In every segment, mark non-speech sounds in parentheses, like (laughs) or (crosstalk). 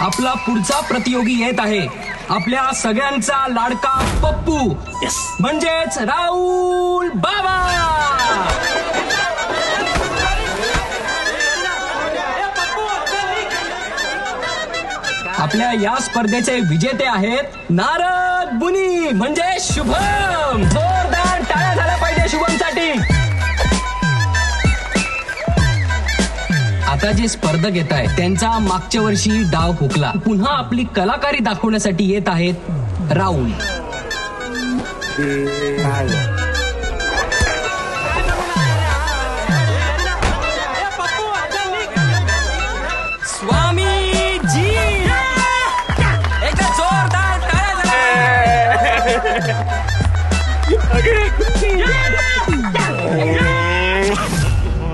आपला पुढचा प्रतियोगी येत आहे. आपल्या सगळ्यांचा लाडका पप्पू. येस म्हणजेच राहुल बाबा. आपल्या या स्पर्धेचे विजेते आहेत नारद बुनी म्हणजे शुभम. जोरदार टाळ्या आता जे स्पर्धक येत आहेत त्यांचा मागच्या वर्षी डाव हुकला पुन्हा आपली कलाकारी दाखवण्यासाठी येत आहेत राहुल. स्वामी जी (laughs)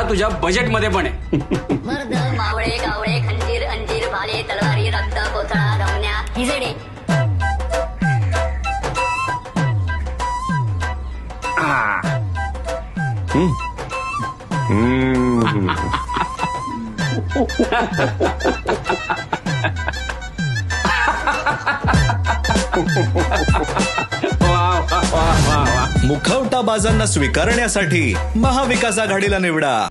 हा तुझ्या बजेटमध्ये पण आहे. मर्द मावळे गावळे खंजीर अंजीर भाले तलवारी रक्त कोथळा रवण्या हिजडे (laughs) मुखवटा बाजांना स्वीकारण्यासाठी महाविकास आघाडीला निवडा.